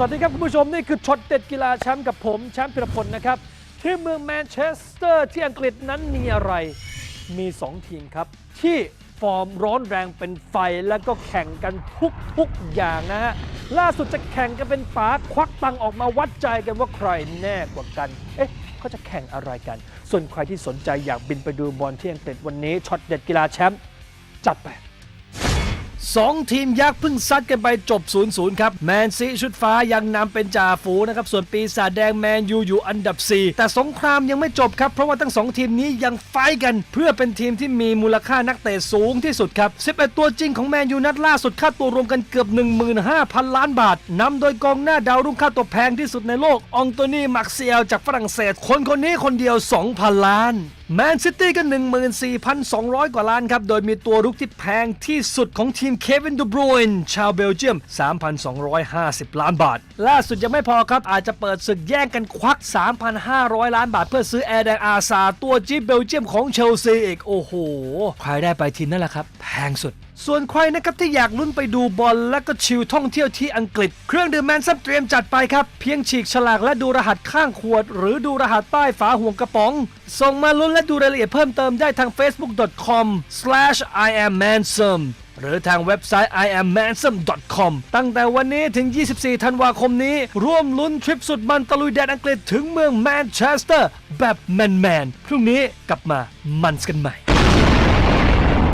สวัสดีครับคุณผู้ชม นี่คือช็อตเด็ดกีฬาแชมป์กับผม แชมป์พิรพลนะครับ ที่เมืองแมนเชสเตอร์ที่อังกฤษนั้นมีอะไร มี 2 ทีมครับ ที่ฟอร์มร้อนแรงเป็นไฟแล้วก็แข่งกันทุกๆอย่างนะฮะ ล่าสุดจะแข่งกันเป็นป๋าควักตังออกมาวัดใจกันว่าใครแน่กว่ากัน เอ๊ะเขาจะแข่งอะไรกัน ส่วนใครที่สนใจอยากบินไปดูบอลที่อังกฤษวันนี้ช็อตเด็ดกีฬาแชมป์จัดไป สองทีมยักษ์เพิ่งซัดกันไปจบ 0-0 ครับ แมนซีชุดฟ้ายังนำเป็นจ่าฝูนะครับ ส่วนปีศาจแดงแมนยูอยู่อันดับ 4 แต่สงครามยังไม่จบครับ เพราะว่าทั้งสองทีมนี้ยังไฟกัน เพื่อเป็นทีมที่มีมูลค่านักเตะสูงที่สุดครับ 11 ตัวจริงของแมนยูนัดล่าสุดค่าตัวรวมกันเกือบ 15,000 ล้านบาทนำโดยกองหน้าดาวรุ่งค่าตัวแพงที่สุดในโลกอองโตนีมักเซียลจากฝรั่งเศส คนคนนี้คนเดียว 2,000 ล้าน แมนซิตี้ก็ 14,200 กว่าล้านครับ โดยมีตัวรุกที่แพงที่สุดของทีมเควินดูบรูนชาวเบลเยียม 3,250 ล้านบาท ล่าสุดยังไม่พอครับ อาจจะเปิดศึกแย่งกันควัก 3,500 ล้านบาท เพื่อซื้อแอร์แดงอาซาตัวจี๊ปเบลเยียมของเชลซีอีก โอ้โห ใครได้ไปทีนั่นแหละครับ แพงสุดส่วนใครนะครับที่อยากลุ้นไปดูบอลและก็ชิลท่องเที่ยวที่อังกฤษ เครื่องดื่มแมนซัมเตรียมจัดไปครับ เพียงฉีกฉลากและดูรหัสข้างขวด หรือดูรหัสใต้ฝาห่วงกระป๋อง ส่งมาลุ้นและดูรายละเอียดเพิ่มเติมได้ทาง facebook.com/iammansome หรือทางเว็บไซต์ iammansome.com ตั้งแต่วันนี้ถึง 24 ธันวาคมนี้ ร่วมลุ้นทริปสุดมันตะลุยแดนอังกฤษถึงเมืองแมนเชสเตอร์แบบแมนๆพรุ่งนี้กลับมามันกันใหม่